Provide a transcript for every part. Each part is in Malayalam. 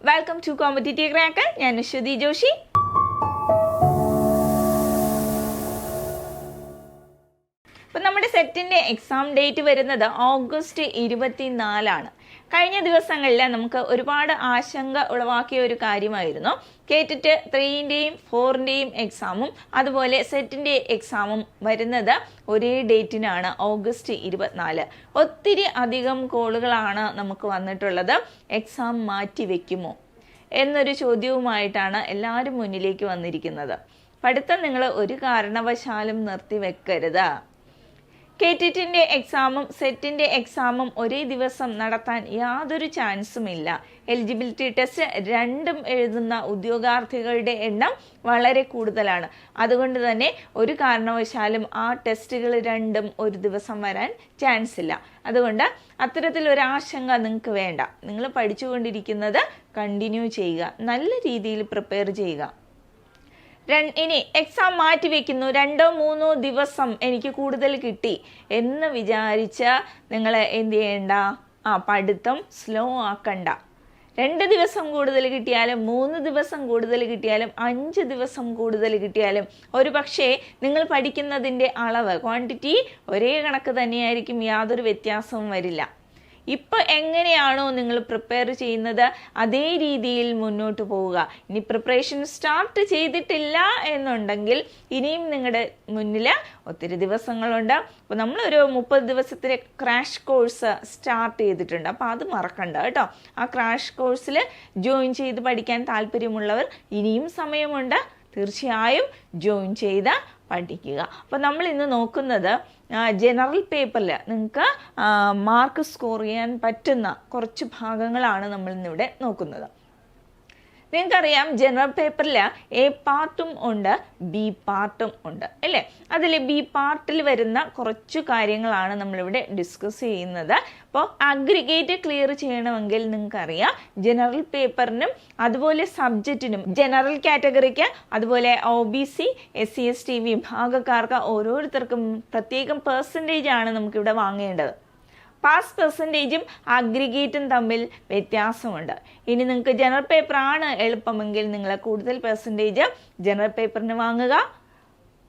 വെൽക്കം ടു കോമ്പറ്റേറ്റീവ് ക്രാക്കർ ഞാൻ അശ്വതി ജോഷി. സെറ്റിന്റെ എക്സാം ഡേറ്റ് വരുന്നത് ഓഗസ്റ്റ് ഇരുപത്തിനാലാണ്. കഴിഞ്ഞ ദിവസങ്ങളിൽ നമുക്ക് ഒരുപാട് ആശങ്ക ഉളവാക്കിയ ഒരു കാര്യമായിരുന്നു. കേട്ടിട്ട് ത്രീന്റെയും ഫോറിന്റെയും എക്സാമും അതുപോലെ സെറ്റിന്റെ എക്സാമും വരുന്നത് ഒരേ ഡേറ്റിനാണ് ഓഗസ്റ്റ് ഇരുപത്തിനാല്. ഒത്തിരി അധികം കോളുകളാണ് നമുക്ക് വന്നിട്ടുള്ളത്. എക്സാം മാറ്റി വെക്കുമോ? എന്നൊരു ചോദ്യവുമായിട്ടാണ് എല്ലാവരും മുന്നിലേക്ക് വന്നിരിക്കുന്നത്. പഠിത്തം നിങ്ങൾ ഒരു കാരണവശാലും നിർത്തി വെക്കരുത് കേറ്റിറ്റിന്റെ എക്സാമും സെറ്റിന്റെ എക്സാമും ഒരേ ദിവസം നടത്താൻ യാതൊരു ചാൻസും ഇല്ല. എലിജിബിലിറ്റി ടെസ്റ്റ് രണ്ടും എഴുതുന്ന ഉദ്യോഗാർത്ഥികളുടെ എണ്ണം വളരെ കൂടുതലാണ്. അതുകൊണ്ട് തന്നെ ഒരു കാരണവശാലും ആ ടെസ്റ്റുകൾ രണ്ടും ഒരു ദിവസം വരാൻ ചാൻസ് ഇല്ല. അതുകൊണ്ട് അത്തരത്തിലൊരു ആശങ്ക നിങ്ങൾക്ക് വേണ്ട. നിങ്ങൾ പഠിച്ചുകൊണ്ടിരിക്കുന്നത് കണ്ടിന്യൂ ചെയ്യുക. നല്ല രീതിയിൽ പ്രിപ്പയർ ചെയ്യുക. ഇനി എക്സാം മാറ്റി വെക്കുന്നു. രണ്ടോ മൂന്നോ ദിവസം എനിക്ക് കൂടുതൽ കിട്ടി എന്ന് വിചാരിച്ച നിങ്ങൾ എന്ത് ചെയ്യണ്ട? ആ പഠിത്തം സ്ലോ ആക്കണ്ട. രണ്ട് ദിവസം കൂടുതൽ കിട്ടിയാലും മൂന്ന് ദിവസം കൂടുതൽ കിട്ടിയാലും അഞ്ച് ദിവസം കൂടുതൽ കിട്ടിയാലും ഒരു പക്ഷേ നിങ്ങൾ പഠിക്കുന്നതിന്റെ അളവ് ക്വാണ്ടിറ്റി ഒരേ കണക്ക് തന്നെയായിരിക്കും യാതൊരു വ്യത്യാസവും വരില്ല. ഇപ്പൊ എങ്ങനെയാണോ നിങ്ങൾ പ്രിപ്പയർ ചെയ്യുന്നത് അതേ രീതിയിൽ മുന്നോട്ട് പോവുക. ഇനി പ്രിപ്പറേഷൻ സ്റ്റാർട്ട് ചെയ്തിട്ടില്ല എന്നുണ്ടെങ്കിൽ ഇനിയും നിങ്ങളുടെ മുന്നിൽ ഒത്തിരി ദിവസങ്ങളുണ്ട്. അപ്പോൾ നമ്മളൊരു മുപ്പത് ദിവസത്തിലെ ക്രാഷ് കോഴ്സ് സ്റ്റാർട്ട് ചെയ്തിട്ടുണ്ട്. അപ്പോൾ അത് മറക്കണ്ട കേട്ടോ. ആ ക്രാഷ് കോഴ്സിൽ ജോയിൻ ചെയ്ത് പഠിക്കാൻ താല്പര്യമുള്ളവർ ഇനിയും സമയമുണ്ട്. തീർച്ചയായും ജോയിൻ ചെയ്ത് പഠിക്കുക. അപ്പോൾ നമ്മൾ ഇന്ന് നോക്കുന്നത് ജനറൽ പേപ്പറിൽ നിങ്ങൾക്ക് മാർക്ക് സ്കോർ ചെയ്യാൻ പറ്റുന്ന കുറച്ച് ഭാഗങ്ങളാണ് നമ്മൾ ഇന്നിവിടെ നോക്കുന്നത്. നിങ്ങൾക്കറിയാം ജനറൽ പേപ്പറിൽ എ പാർട്ടും ഉണ്ട് ബി പാർട്ടും ഉണ്ട് അല്ലേ? അതിൽ ബി പാർട്ടിൽ വരുന്ന കുറച്ച് കാര്യങ്ങളാണ് നമ്മളിവിടെ ഡിസ്കസ് ചെയ്യുന്നത്. അപ്പോൾ അഗ്രിഗേറ്റ് ക്ലിയർ ചെയ്യണമെങ്കിൽ നിങ്ങൾക്കറിയാം ജനറൽ പേപ്പറിനും അതുപോലെ സബ്ജക്റ്റിനും ജനറൽ കാറ്റഗറിക്ക് അതുപോലെ O B C S C S T വിഭാഗക്കാർക്ക് ഓരോരുത്തർക്കും പ്രത്യേകം പെർസെന്റേജ് ആണ് നമുക്കിവിടെ വാങ്ങേണ്ടത്. പാസ് പെർസെന്റേജും അഗ്രിഗേറ്റും തമ്മിൽ വ്യത്യാസമുണ്ട്. ഇനി നിങ്ങൾക്ക് ജനറൽ പേപ്പറാണ് എളുപ്പമെങ്കിൽ നിങ്ങൾ കൂടുതൽ പെർസെന്റേജ് ജനറൽ പേപ്പറിന് വാങ്ങുക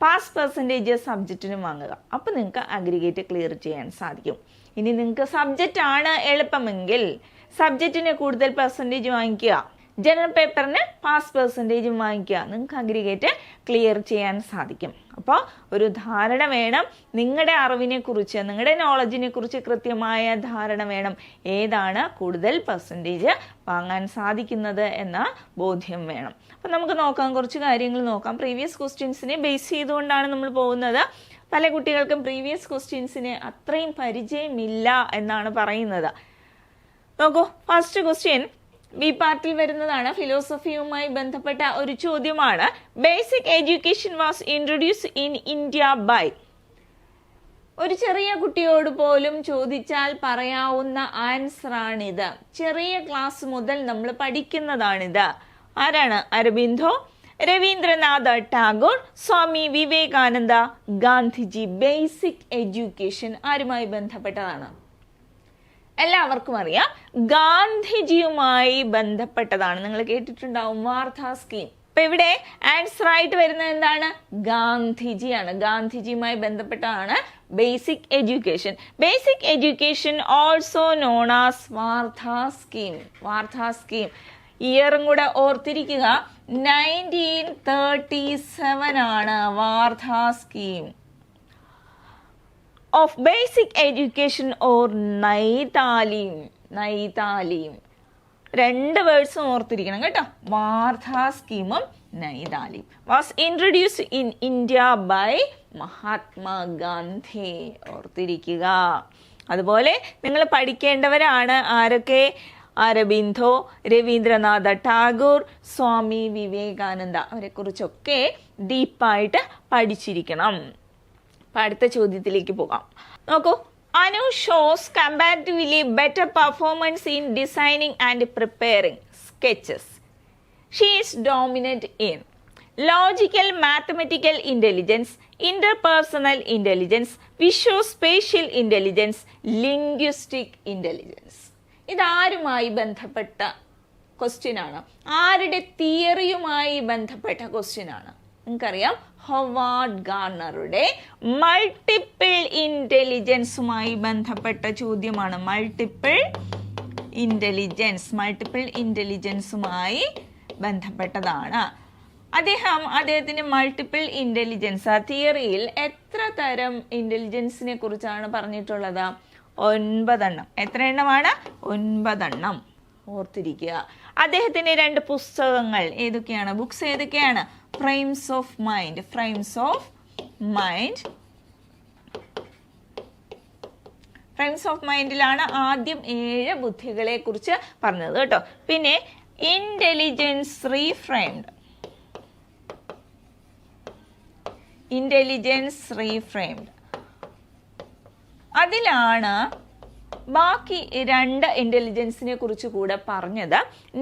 പാസ് പെർസെന്റേജ് സബ്ജക്റ്റിന് വാങ്ങുക. അപ്പോൾ നിങ്ങൾക്ക് അഗ്രിഗേറ്റ് ക്ലിയർ ചെയ്യാൻ സാധിക്കും. ഇനി നിങ്ങൾക്ക് സബ്ജക്റ്റ് ആണ് എളുപ്പമെങ്കിൽ സബ്ജക്റ്റിന് കൂടുതൽ പെർസെന്റേജ് വാങ്ങിക്കുക. ജനറൽ പേപ്പറിന് പാസ് പെർസെന്റേജും വാങ്ങിക്കുക. നിങ്ങൾക്ക് അഗ്രിഗേറ്റ് ക്ലിയർ ചെയ്യാൻ സാധിക്കും. അപ്പോൾ ഒരു ധാരണ വേണം. നിങ്ങളുടെ അറിവിനെ കുറിച്ച് നിങ്ങളുടെ നോളജിനെ കുറിച്ച് കൃത്യമായ ധാരണ വേണം. ഏതാണ് കൂടുതൽ പെർസെന്റേജ് വാങ്ങാൻ സാധിക്കുന്നത് എന്ന ബോധ്യം വേണം. അപ്പം നമുക്ക് നോക്കാം. കുറച്ച് കാര്യങ്ങൾ നോക്കാം. പ്രീവിയസ് ക്വസ്റ്റ്യൻസിനെ ബേസ് ചെയ്തുകൊണ്ടാണ് നമ്മൾ പോകുന്നത്. പല കുട്ടികൾക്കും പ്രീവിയസ് ക്വസ്റ്റ്യൻസിന് അത്രയും പരിചയമില്ല എന്നാണ് പറയുന്നത്. നോക്കൂ ഫസ്റ്റ് ക്വസ്റ്റ്യൻ ബി പാർട്ടിൽ വരുന്നതാണ്. ഫിലോസഫിയുമായി ബന്ധപ്പെട്ട ഒരു ചോദ്യമാണ്. Basic education was introduce in India by ഒരു ചെറിയ കുട്ടിയോട് പോലും ചോദിച്ചാൽ പറയാവുന്ന ആൻസറാണിത് ചെറിയ ക്ലാസ് മുതൽ നമ്മൾ പഠിക്കുന്നതാണിത്. ആരാണ്? അരബിന്ദോ രവീന്ദ്രനാഥ് ടാഗോർ സ്വാമി വിവേകാനന്ദ ഗാന്ധിജി. ബേസിക് എഡ്യൂക്കേഷൻ ആരുമായി ബന്ധപ്പെട്ടതാണ്? എല്ലാവർക്കും അറിയാം. ഗാന്ധിജിയുമായി ബന്ധപ്പെട്ടതാണ്. നിങ്ങൾ കേട്ടിട്ടുണ്ടാവും വാർത്ത സ്കീം. അപ്പൊ ഇവിടെ ആൻസർ ആയിട്ട് വരുന്ന എന്താണ്? ഗാന്ധിജിയാണ്. ഗാന്ധിജിയുമായി ബന്ധപ്പെട്ടതാണ് basic education. Basic education also known as Wardha scheme. Wardha scheme. ഇയറും കൂടെ ഓർത്തിരിക്കുക. നയന്റീൻ തേർട്ടി സെവൻ ആണ് Wardha scheme. Of basic education or Nai Talim Nai Talim. രണ്ട് വേർഡ്സും ഓർത്തിരിക്കണം കേട്ടോ. വാർധാ സ്കീമും നൈതാലിയും was introduce in India by Mahatma Gandhi ഓർത്തിരിക്കുക. അതുപോലെ നിങ്ങൾ പഠിക്കേണ്ടവരാണ് ആരൊക്കെ? അരബിന്ദോ രവീന്ദ്രനാഥ ടാഗോർ സ്വാമി വിവേകാനന്ദ. അവരെക്കുറിച്ചൊക്കെ ഡീപ്പായിട്ട് പഠിച്ചിരിക്കണം. അപ്പൊ അടുത്ത ചോദ്യത്തിലേക്ക് പോകാം. നോക്കൂ Anu shows comparatively better performance in designing and preparing sketches she is dominant in logical mathematical intelligence interpersonal intelligence visuo spatial intelligence linguistic intelligence ഇതാരുമായി ബന്ധപ്പെട്ട ക്വസ്റ്റ്യൻ ആണ്. ആരുടെ തിയറിയുമായി ബന്ധപ്പെട്ട ക്വസ്റ്റ്യൻ ആണ്. നിങ്ങൾക്കറിയാം ഹൊവാർഡ് ഗാർണറുടെ മൾട്ടിപ്പിൾ ഇന്റലിജൻസുമായി ബന്ധപ്പെട്ട ചോദ്യമാണ്. മൾട്ടിപ്പിൾ ഇന്റലിജൻസ് മൾട്ടിപ്പിൾ ഇന്റലിജൻസുമായി ബന്ധപ്പെട്ടതാണ്. അദ്ദേഹം അദ്ദേഹത്തിന്റെ മൾട്ടിപ്പിൾ ഇന്റലിജൻസ് ആ തിയറിയിൽ എത്ര തരം ഇന്റലിജൻസിനെ കുറിച്ചാണ് പറഞ്ഞിട്ടുള്ളത്? ഒൻപതെണ്ണം. എത്ര എണ്ണമാണ്? ഒൻപതെണ്ണം. ഓർത്തിരിക്കുക. അദ്ദേഹത്തിന്റെ രണ്ട് പുസ്തകങ്ങൾ ഏതൊക്കെയാണ്? ബുക്സ് ഏതൊക്കെയാണ്? Frames mind. Frames of mind. Frames of mind മൈൻഡിലാണ് ആദ്യം ഏഴ് ബുദ്ധികളെ കുറിച്ച് പറഞ്ഞത് കേട്ടോ. പിന്നെ ഇന്റലിജൻസ് റീഫ്രെയിംഡ് ഇന്റലിജൻസ് റീഫ്രെയിംഡ് അതിലാണ് ബാക്കി രണ്ട് ഇന്റലിജൻസിനെ കുറിച്ച് കൂടെ പറഞ്ഞത്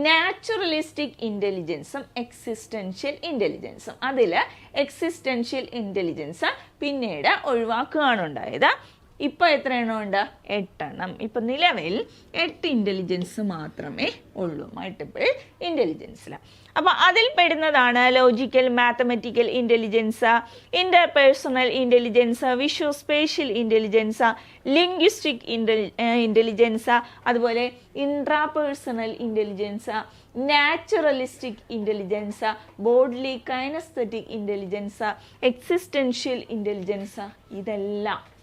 നാച്ചുറലിസ്റ്റിക് ഇന്റലിജൻസും എക്സിസ്റ്റൻഷ്യൽ ഇന്റലിജൻസും അതിൽ എക്സിസ്റ്റൻഷ്യൽ ഇന്റലിജൻസ് പിന്നീട് ഒഴിവാക്കുകയാണ് ഉണ്ടായത് ഇപ്പൊ എത്ര എണ്ണം ഉണ്ട് എട്ടെണ്ണം. ഇപ്പൊ നിലവിൽ എട്ട് ഇന്റലിജൻസ് മാത്രമേ ഉള്ളൂ. മൾട്ടിപ്പിൾ ഇന്റലിജൻസിൽ അപ്പോൾ അതിൽ പെടുന്നതാണ് logical mathematical intelligence interpersonal intelligence visual spatial intelligence linguistic intelligence അതുപോലെ intrapersonal intelligence naturalistic intelligence bodily kinesthetic intelligence existential intelligence ഇതെല്ലാം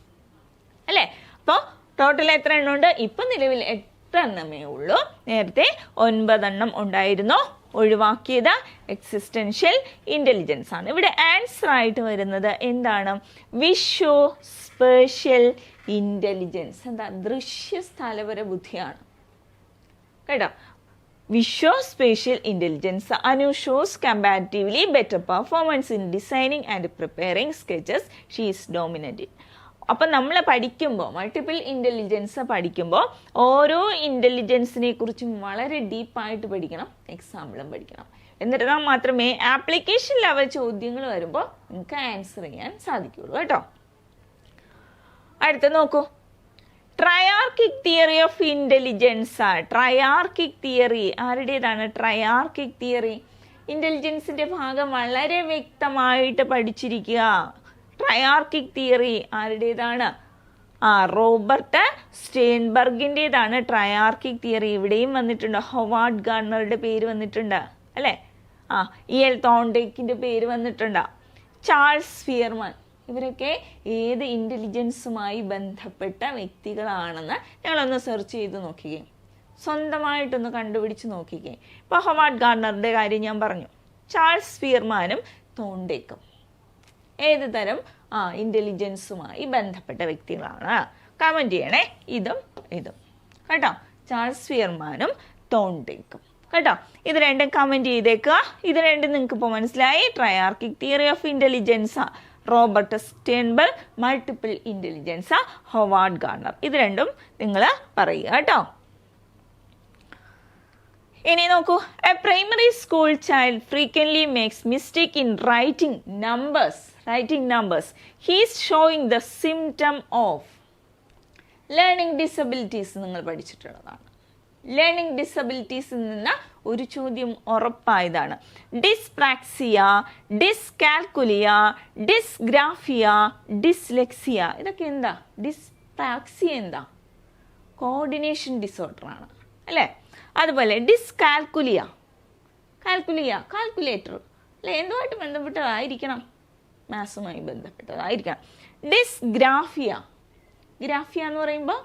അല്ലേ? അപ്പോൾ ടോട്ടൽ എത്ര എണ്ണം ഉണ്ട് ഇപ്പൊ നിലവിൽ എത്ര എട്ടെണ്ണമേ ഉള്ളൂ? നേരത്തെ ഒൻപതെണ്ണം ഉണ്ടായിരുന്നു. ഒഴിവാക്കിയത് എക്സിസ്റ്റൻഷ്യൽ ഇന്റലിജൻസ് ആണ്. ഇവിടെ ആൻസർ ആയിട്ട് വരുന്നത് എന്താണ്? വിഷ്വോ സ്പേഷ്യൽ ഇന്റലിജൻസ് എന്താ? ദൃശ്യ സ്ഥലപര ബുദ്ധിയാണ്. കേട്ടോ? Visuo spatial intelligence Anu shows comparatively better performance in designing and preparing sketches she is dominant അപ്പം നമ്മൾ പഠിക്കുമ്പോൾ മൾട്ടിപ്പിൾ ഇന്റലിജൻസ് പഠിക്കുമ്പോൾ ഓരോ ഇന്റലിജൻസിനെ കുറിച്ചും വളരെ ഡീപ്പായിട്ട് പഠിക്കണം എക്സാമ്പിളും പഠിക്കണം. എന്നിട്ട് മാത്രമേ ആപ്ലിക്കേഷൻ ലെവൽ ചോദ്യങ്ങൾ വരുമ്പോൾ നിങ്ങൾക്ക് ആൻസർ ചെയ്യാൻ സാധിക്കുള്ളൂ കേട്ടോ. അടുത്ത നോക്കൂ. Triarchic theory of intelligence triarchic theory ആരുടേതാണ് ട്രയാർക്കിക് തിയറി ഇന്റലിജൻസിന്റെ ഭാഗം വളരെ വ്യക്തമായിട്ട് പഠിച്ചിരിക്കുക. ട്രയാർക്കിക് തിയറി ആരുടേതാണ്? ആ റോബർട്ട് സ്റ്റേൻബർഗിന്റെതാണ് ട്രയാർക്കിക് തിയറി. ഇവിടെയും വന്നിട്ടുണ്ട്. ഹൊവാർഡ് ഗാർണറുടെ പേര് വന്നിട്ടുണ്ട് അല്ലേ? ആ ഇ എൽ തോണ്ടേക്കിന്റെ പേര് വന്നിട്ടുണ്ട്. Charles Spearman. ഇവരൊക്കെ ഏത് ഇന്റലിജൻസുമായി ബന്ധപ്പെട്ട വ്യക്തികളാണെന്ന് ഞങ്ങളൊന്ന് സെർച്ച് ചെയ്ത് നോക്കുകയും സ്വന്തമായിട്ടൊന്ന് കണ്ടുപിടിച്ച് നോക്കിക്കേ. ഇപ്പോൾ ഹൊവാർഡ് ഗാർണറുടെ കാര്യം ഞാൻ പറഞ്ഞു. ചാൾസ് ഫിയർമാനും തോണ്ടേക്കും. ഏത് തരം? ആ ഇന്റലിജൻസുമായി ബന്ധപ്പെട്ട വ്യക്തികളാണ്. കമന്റ് ചെയ്യണേ. ഇതും ഇതും. കേട്ടോ? ചാൾസ് ഫിയർമാനും തോണ്ടേക്കും കേട്ടോ? ഇത് രണ്ടും കമന്റ് ചെയ്തേക്കുക. ഇത് രണ്ടും നിങ്ങൾക്ക് ഇപ്പോൾ മനസ്സിലായി. Triarchic theory of intelligence Robert Sternberg multiple intelligence Howard Gardner ഇത് രണ്ടും നിങ്ങൾ പറയുക കേട്ടോ. ഇനി നോക്കൂ. A primary school child frequently makes mistake in writing numbers writing numbers he's showing the symptom of learning disabilities നിങ്ങൾ പഠിച്ചിട്ടുള്ളതാണ്. ലേണിംഗ് ഡിസബിലിറ്റീസിൽ നിന്ന് ഒരു ചോദ്യം ഉറപ്പായതാണ്. ഡിസ്പ്രാക്സിയ ഡിസ്കാൽക്കുലിയ ഡിസ്ഗ്രാഫിയ ഡിസ്ലെക്സിയ ഇതൊക്കെ എന്താ? ഡിസ്പ്രാക്സിയ എന്താ? കോർഡിനേഷൻ ഡിസോർഡർ ആണ്. അല്ലേ? അതുപോലെ ഡിസ്കാൽക്കുലിയ കാൽക്കുലിയ കാൽക്കുലേറ്റർ അല്ലേ? എന്തുമായിട്ട് ബന്ധപ്പെട്ടതായിരിക്കണം. മാത്സുമായി ബന്ധപ്പെട്ടതായിരിക്കണം ഡിസ്ഗ്രാഫിയ ഗ്രാഫിയ എന്ന് പറയുമ്പോൾ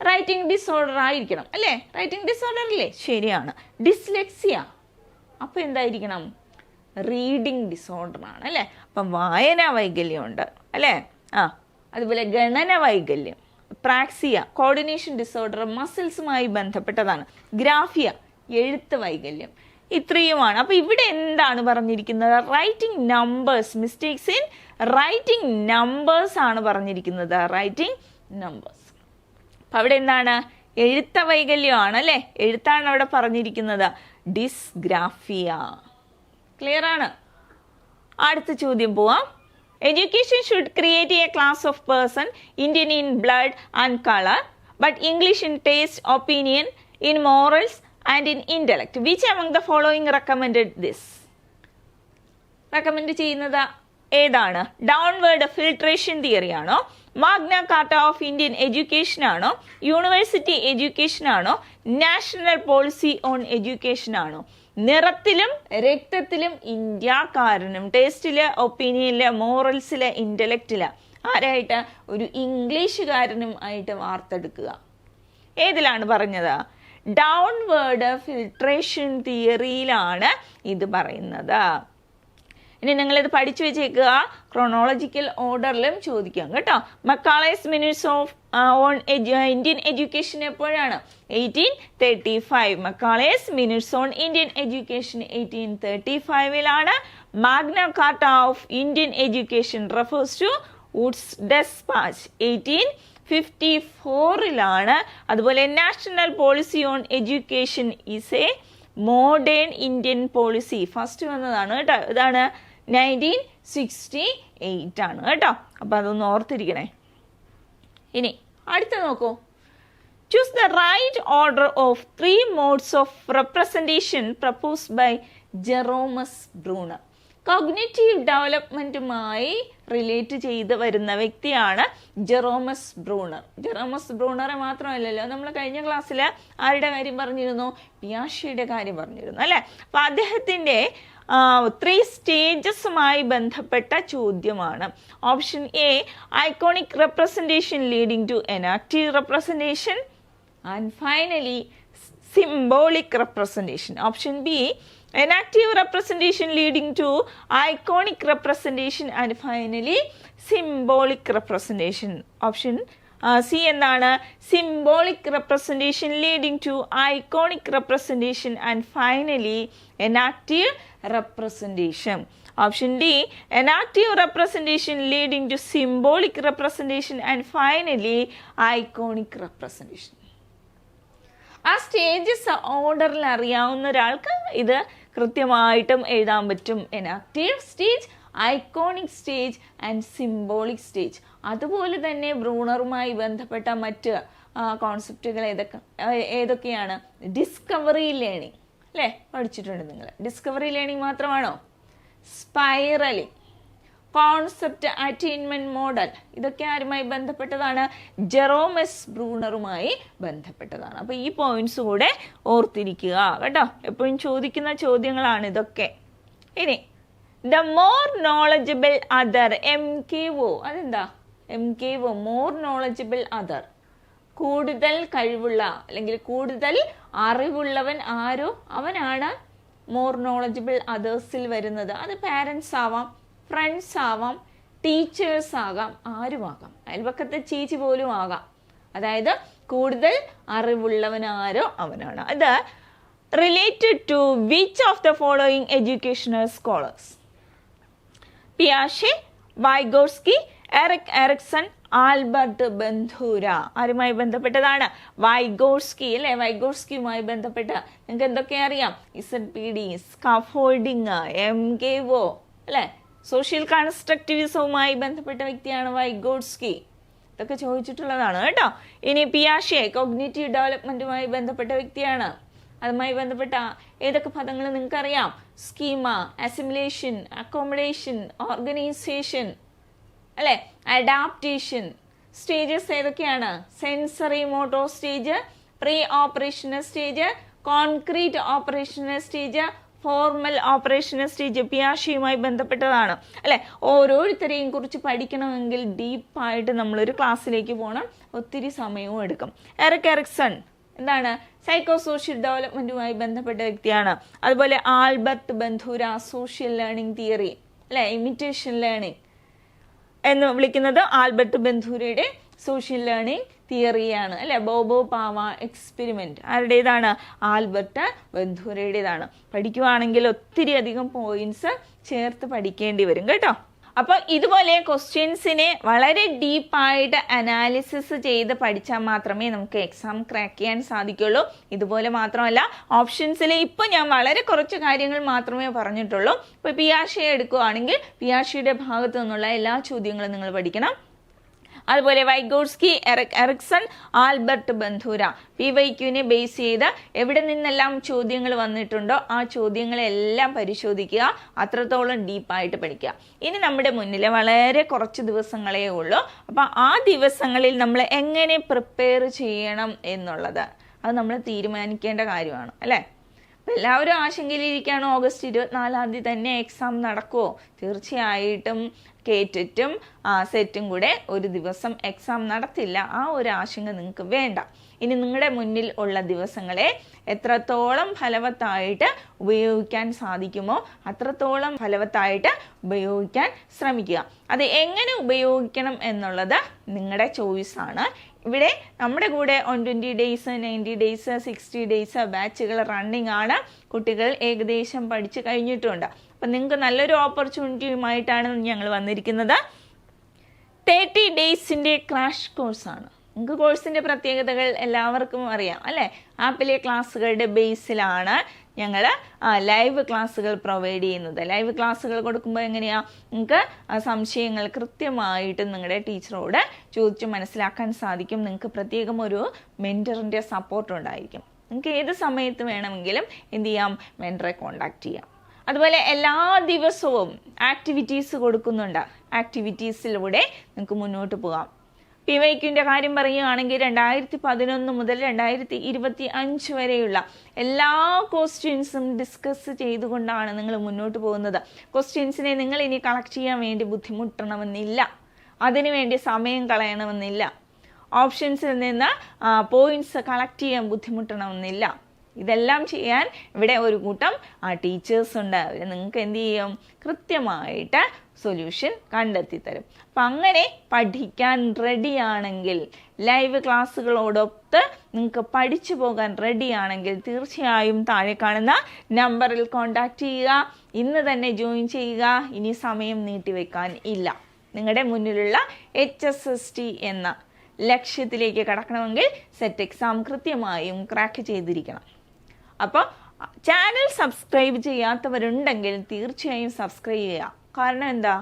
റൈറ്റിംഗ് ഡിസോർഡർ ആയിരിക്കണം അല്ലേ? റൈറ്റിംഗ് ഡിസോർഡർ അല്ലേ ശരിയാണ്. ഡിസ്ലെക്സിയ അപ്പോൾ എന്തായിരിക്കണം? റീഡിംഗ് ഡിസോർഡർ ആണ് അല്ലേ? അപ്പം വായന വൈകല്യമുണ്ട് അല്ലേ? ആ അതുപോലെ ഗണന വൈകല്യം പ്രാക്സിയ കോർഡിനേഷൻ ഡിസോർഡർ മസിൽസുമായി ബന്ധപ്പെട്ടതാണ്. ഗ്രാഫിയ എഴുത്ത് വൈകല്യം. ഇത്രയുമാണ്. അപ്പൊ ഇവിടെ എന്താണ് പറഞ്ഞിരിക്കുന്നത്? Writing numbers mistakes in writing numbers ആണ് പറഞ്ഞിരിക്കുന്നത്. റൈറ്റിംഗ് നമ്പേഴ്സ് അപ്പൊ അവിടെ എന്താണ്? എഴുത്ത വൈകല്യമാണ് അല്ലെ? എഴുത്താണ് അവിടെ പറഞ്ഞിരിക്കുന്നത്. ഡിസ്ഗ്രാഫിയ ക്ലിയർ ആണ്? അടുത്ത ചോദ്യം പോവാം. Education should create a class of person Indian in blood and colour but English in taste opinion in morals and in intellect which among the following recommend this recommend ചെയ്യുന്നത് ഏതാണ്? ഡൗൺവേർഡ് ഫിൽട്രേഷൻ തിയറി ആണോ? Magna Carta of Indian education ആണോ? യൂണിവേഴ്സിറ്റി എഡ്യൂക്കേഷൻ ആണോ? നാഷണൽ പോളിസി ഓൺ എഡ്യൂക്കേഷൻ ആണോ? നിറത്തിലും രക്തത്തിലും ഇന്ത്യക്കാരനും ടേസ്റ്റിൽ ഒപ്പീനിയനിൽ മോറൽസിൽ ഇന്റലക്റ്റിൽ ആരായിട്ട്? ഒരു ഇംഗ്ലീഷുകാരനും ആയിട്ട് വാർത്തെടുക്കുക. ഏതിലാണ് പറഞ്ഞത്? ഡൗൺവേർഡ് ഫിൽട്രേഷൻ തിയറിയിലാണ് ഇത് പറയുന്നത്. ഇനി നിങ്ങളിത് പഠിച്ചു വെച്ചേക്കുക. ക്രോണോളജിക്കൽ ഓർഡറിലും ചോദിക്കാം കേട്ടോ. Macaulay's minutes of on Indian education എപ്പോഴാണ് eighteen thirty five Macaulay's minutes on Indian education eighteen thirty ഫൈവിലാണ് Magna Carta of Indian education refers to Wood's despatch eighteen fifty ഫോറിലാണ് അതുപോലെ national policy on education is a modern Indian policy first വന്നതാണ് കേട്ടോ ഇതാണ് നയന്റീൻ സിക്സ്റ്റി എയ്റ്റ് ആണ് കേട്ടോ. അപ്പം അതൊന്ന് ഓർത്തിരിക്കണേ. ഇനി അടുത്ത നോക്കൂ. Choose the right order of three modes of representation propose by Jerome's Bruner cognitive ഡെവലപ്മെന്റുമായി relate ചെയ്ത് വരുന്ന വ്യക്തിയാണ് ജെറോമസ് ബ്രൂണർ ജെറോമസ് ബ്രൂണറെ മാത്രമല്ലല്ലോ. നമ്മൾ കഴിഞ്ഞ ക്ലാസ്സിൽ ആരുടെ കാര്യം പറഞ്ഞിരുന്നു? പിയാഷിയുടെ കാര്യം പറഞ്ഞിരുന്നു അല്ലേ? അപ്പം അദ്ദേഹത്തിന്റെ ത്രീ സ്റ്റേജസുമായി ബന്ധപ്പെട്ട ചോദ്യമാണ്. Option A iconic representation leading to enactive representation and finally symbolic representation. Option B, an active representation leading to iconic representation and finally symbolic representation. Option C എന്താണ് symbolic representation leading to iconic representation and finally enactive representation option D enactive representation leading to symbolic representation and finally iconic representation ആ സ്റ്റേജസ് ഓർഡറിൽ അറിയാവുന്ന ഒരാൾക്ക് ഇത് കൃത്യമായിട്ടും എഴുതാൻ പറ്റും. Enactive stage iconic stage and symbolic stage അതുപോലെ തന്നെ ബ്രൂണറുമായി ബന്ധപ്പെട്ട മറ്റ് കോൺസെപ്റ്റുകൾ ഏതൊക്കെ ഏതൊക്കെയാണ്? ഡിസ്കവറി ലേണിംഗ് അല്ലേ പഠിച്ചിട്ടുണ്ട് നിങ്ങൾ. ഡിസ്കവറി ലേണിംഗ് മാത്രമാണോ? Spiraling concept attainment model. ഇതൊക്കെ ആരുമായി ബന്ധപ്പെട്ടതാണ്? ജെറോമസ് ബ്രൂണറുമായി ബന്ധപ്പെട്ടതാണ്. അപ്പോൾ ഈ പോയിന്റ്സ് കൂടെ ഓർത്തിരിക്കുക കേട്ടോ. എപ്പോഴും ചോദിക്കുന്ന ചോദ്യങ്ങളാണ് ഇതൊക്കെ. ഇനി the more knowledgeable other M K O അതെന്താ? M K O more knowledgeable other കൂടുതൽ കഴിവുള്ള അല്ലെങ്കിൽ കൂടുതൽ അറിവുള്ളവൻ ആരോ? അവനാണ് മോർ നോളജബിൾ അതേഴ്സിൽ വരുന്നത്. അത് പാരൻസ് ആവാം. ഫ്രണ്ട്സ് ആവാം ടീച്ചേഴ്സ് ആകാം ആരുമാകാം അയൽപക്കത്തെ ചേച്ചി പോലും ആകാം. അതായത് കൂടുതൽ അറിവുള്ളവനാരോ അവനാണ്. അത് related to which of the following educational scholars പിയാഷെ Vygotsky Erik Erikson Albert Bandura. ആരുമായി ബന്ധപ്പെട്ടതാണ്? വൈഗോർസ്കി അല്ലെ? വൈഗോർസ്കിയുമായി ബന്ധപ്പെട്ട് നിങ്ങൾക്ക് എന്തൊക്കെ അറിയാം? Z P D scaffolding M K O അല്ലെ? സോഷ്യൽ കൺസ്ട്രക്റ്റിവിസവുമായി ബന്ധപ്പെട്ട വ്യക്തിയാണ് വൈഗോഡ്സ്കി. ഇതൊക്കെ ചോദിച്ചിട്ടുള്ളതാണ് കേട്ടോ. ഇനി പിയാഷെ കോഗ്നേറ്റീവ് ഡെവലപ്മെന്റുമായി ബന്ധപ്പെട്ട വ്യക്തിയാണ്. അതുമായി ബന്ധപ്പെട്ട ഏതൊക്കെ പദങ്ങൾ നിങ്ങൾക്കറിയാം? സ്കീമ അസിമുലേഷൻ അക്കോമഡേഷൻ ഓർഗനൈസേഷൻ അല്ലെ? അഡാപ്റ്റേഷൻ. സ്റ്റേജസ് ഏതൊക്കെയാണ്? Sensory motor stage pre operational stage concrete operational stage formal operational ജപ്യാഷയുമായി ബന്ധപ്പെട്ടതാണ്. അല്ലെ? ഓരോരുത്തരെയും കുറിച്ച് പഠിക്കണമെങ്കിൽ ഡീപ്പായിട്ട് നമ്മളൊരു ക്ലാസ്സിലേക്ക് പോകണം ഒത്തിരി സമയവും എടുക്കും. എറിക് എറിക്സൺ എന്താണ്? സൈക്കോ സോഷ്യൽ ഡെവലപ്മെന്റുമായി ബന്ധപ്പെട്ട വ്യക്തിയാണ്. അതുപോലെ Albert Bandura social learning theory അല്ലെ? ഇമിറ്റേഷൻ ലേണിംഗ് എന്ന് വിളിക്കുന്നത് ആൽബർട്ട് ബന്ധൂരയുടെ സോഷ്യൽ ലേണിംഗ് തിയറിയാണ്. അല്ലെ? ബോബോ പാവ എക്സ്പെരിമെന്റ് ആരുടേതാണ്? ആൽബർട്ട് ബന്ധുരയുടേതാണ് പഠിക്കുവാണെങ്കിൽ ഒത്തിരി അധികം പോയിന്റ്സ് ചേർത്ത് പഠിക്കേണ്ടി വരും കേട്ടോ. അപ്പോൾ ഇതുപോലെ ക്വസ്റ്റ്യൻസിനെ വളരെ ഡീപ്പായിട്ട് അനാലിസിസ് ചെയ്ത് പഠിച്ചാൽ മാത്രമേ നമുക്ക് എക്സാം ക്രാക്ക് ചെയ്യാൻ സാധിക്കുള്ളൂ. ഇതുപോലെ മാത്രമല്ല ഓപ്ഷൻസിൽ ഇപ്പോൾ ഞാൻ വളരെ കുറച്ച് കാര്യങ്ങൾ മാത്രമേ പറഞ്ഞിട്ടുള്ളൂ. ഇപ്പോൾ പിയാഷയെ എടുക്കുകയാണെങ്കിൽ പിയാഷയുടെ ഭാഗത്തു നിന്നുള്ള എല്ലാ ചോദ്യങ്ങളും നിങ്ങൾ പഠിക്കണം. അതുപോലെ Vygotsky Erik Erikson Albert Bandura. P Y ക്യൂവിനെ base ചെയ്ത് എവിടെ നിന്നെല്ലാം ചോദ്യങ്ങൾ വന്നിട്ടുണ്ടോ ആ ചോദ്യങ്ങളെല്ലാം പരിശോധിക്കുക. അത്രത്തോളം ഡീപ്പായിട്ട് പഠിക്കുക. ഇനി നമ്മുടെ മുന്നിൽ വളരെ കുറച്ച് ദിവസങ്ങളേ ഉള്ളൂ. അപ്പം ആ ദിവസങ്ങളിൽ നമ്മൾ എങ്ങനെ പ്രിപ്പയർ ചെയ്യണം എന്നുള്ളത്. അത് നമ്മൾ തീരുമാനിക്കേണ്ട കാര്യമാണ് അല്ലേ? അപ്പം എല്ലാവരും ആശങ്കയിലിരിക്കുകയാണ്. ഓഗസ്റ്റ് ഇരുപത്തിനാലാം തീയതി തന്നെ എക്സാം നടക്കുമോ തീർച്ചയായിട്ടും കേറ്റിട്ടും സെറ്റും കൂടെ ഒരു ദിവസം എക്സാം നടത്തില്ല. ആ ഒരു ആശങ്ക നിങ്ങൾക്ക് വേണ്ട. ഇനി നിങ്ങളുടെ മുന്നിൽ ഉള്ള ദിവസങ്ങളെ എത്രത്തോളം ഫലവത്തായിട്ട് ഉപയോഗിക്കാൻ സാധിക്കുമോ അത്രത്തോളം ഫലവത്തായിട്ട് ഉപയോഗിക്കാൻ ശ്രമിക്കുക. അത് എങ്ങനെ ഉപയോഗിക്കണം എന്നുള്ളത് നിങ്ങളുടെ ചോയ്സാണ് ഇവിടെ നമ്മുടെ കൂടെ on twenty days ninety days sixty days ബാച്ചുകൾ running ആണ്. കുട്ടികൾ ഏകദേശം പഠിച്ചു കഴിഞ്ഞിട്ടുണ്ട്. അപ്പം നിങ്ങൾക്ക് നല്ലൊരു ഓപ്പർച്യൂണിറ്റിയുമായിട്ടാണ് ഞങ്ങൾ വന്നിരിക്കുന്നത്. തേർട്ടി ഡേയ്സിന്റെ ക്രാഷ് കോഴ്സാണ് നിങ്ങൾക്ക് കോഴ്സിന്റെ പ്രത്യേകതകൾ എല്ലാവർക്കും അറിയാം അല്ലേ? ആപ്പിലെ ക്ലാസ്സുകളുടെ ബേസിലാണ് ഞങ്ങൾ ലൈവ് ക്ലാസ്സുകൾ പ്രൊവൈഡ് ചെയ്യുന്നത്. ലൈവ് ക്ലാസ്സുകൾ കൊടുക്കുമ്പോൾ എങ്ങനെയാണ് നിങ്ങൾക്ക് സംശയങ്ങൾ കൃത്യമായിട്ട് നിങ്ങളുടെ ടീച്ചറോട് ചോദിച്ച് മനസ്സിലാക്കാൻ സാധിക്കും. നിങ്ങൾക്ക് പ്രത്യേകം ഒരു മെന്ററിന്റെ സപ്പോർട്ട് ഉണ്ടായിരിക്കും. നിങ്ങൾക്ക് ഏത് സമയത്ത് വേണമെങ്കിലും എന്ത് ചെയ്യാം? മെന്ററെ കോണ്ടാക്ട് ചെയ്യാം. അതുപോലെ എല്ലാ ദിവസവും ആക്ടിവിറ്റീസ് കൊടുക്കുന്നുണ്ട്. ആക്ടിവിറ്റീസിലൂടെ നിങ്ങൾക്ക് മുന്നോട്ട് പോകാം. പി വൈക്യുവിന്റെ കാര്യം പറയുകയാണെങ്കിൽ രണ്ടായിരത്തി പതിനൊന്ന് മുതൽ രണ്ടായിരത്തി ഇരുപത്തി അഞ്ച് വരെയുള്ള എല്ലാ ക്വസ്റ്റ്യൻസും ഡിസ്കസ് ചെയ്തുകൊണ്ടാണ് നിങ്ങൾ മുന്നോട്ട് പോകുന്നത്. ക്വസ്റ്റ്യൻസിനെ നിങ്ങൾ ഇനി കളക്ട് ചെയ്യാൻ വേണ്ടി ബുദ്ധിമുട്ടണമെന്നില്ല. അതിനുവേണ്ടി സമയം കളയണമെന്നില്ല. ഓപ്ഷൻസിൽ നിന്ന് പോയിന്റ്സ് കളക്ട് ചെയ്യാൻ ബുദ്ധിമുട്ടണമെന്നില്ല. ഇതെല്ലാം ചെയ്യാൻ ഇവിടെ ഒരു കൂട്ടം ആ ടീച്ചേഴ്സ് ഉണ്ട്. അവർ നിങ്ങൾക്ക് എന്ത് ചെയ്യും? കൃത്യമായിട്ട് സൊല്യൂഷൻ കണ്ടെത്തി തരും അപ്പം അങ്ങനെ പഠിക്കാൻ റെഡിയാണെങ്കിൽ ലൈവ് ക്ലാസ്സുകളോടൊത്ത് നിങ്ങൾക്ക് പഠിച്ചു പോകാൻ റെഡിയാണെങ്കിൽ തീർച്ചയായും താഴെ കാണുന്ന നമ്പറിൽ കോൺടാക്റ്റ് ചെയ്യുക. ഇന്ന് തന്നെ ജോയിൻ ചെയ്യുക. ഇനി സമയം നീട്ടിവെക്കാൻ ഇല്ല. നിങ്ങളുടെ മുന്നിലുള്ള എച്ച് എസ് എസ് ടി എന്ന ലക്ഷ്യത്തിലേക്ക് കടക്കണമെങ്കിൽ സെറ്റ് എക്സാം കൃത്യമായും ക്രാക്ക് ചെയ്തിരിക്കണം. അപ്പോൾ ചാനൽ സബ്സ്ക്രൈബ് ചെയ്യാത്തവരുണ്ടെങ്കിൽ തീർച്ചയായും സബ്സ്ക്രൈബ് ചെയ്യുക. കാരണം എന്താ?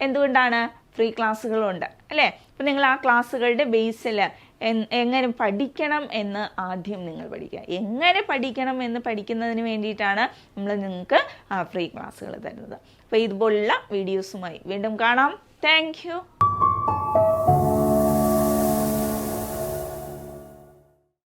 എന്തുകൊണ്ടാണ്? ഫ്രീ ക്ലാസ്സുകളുണ്ട് അല്ലേ? അപ്പം നിങ്ങൾ ആ ക്ലാസ്സുകളുടെ ബേസിൽ എങ്ങനെ പഠിക്കണം എന്ന് ആദ്യം നിങ്ങൾ പഠിക്കുക. എങ്ങനെ പഠിക്കണം എന്ന് പഠിക്കുന്നതിന് വേണ്ടിയിട്ടാണ് നമ്മൾ നിങ്ങൾക്ക് ഫ്രീ ക്ലാസ്സുകൾ തരുന്നത്. അപ്പോൾ ഇതുപോലുള്ള വീഡിയോസുമായി വീണ്ടും കാണാം. താങ്ക്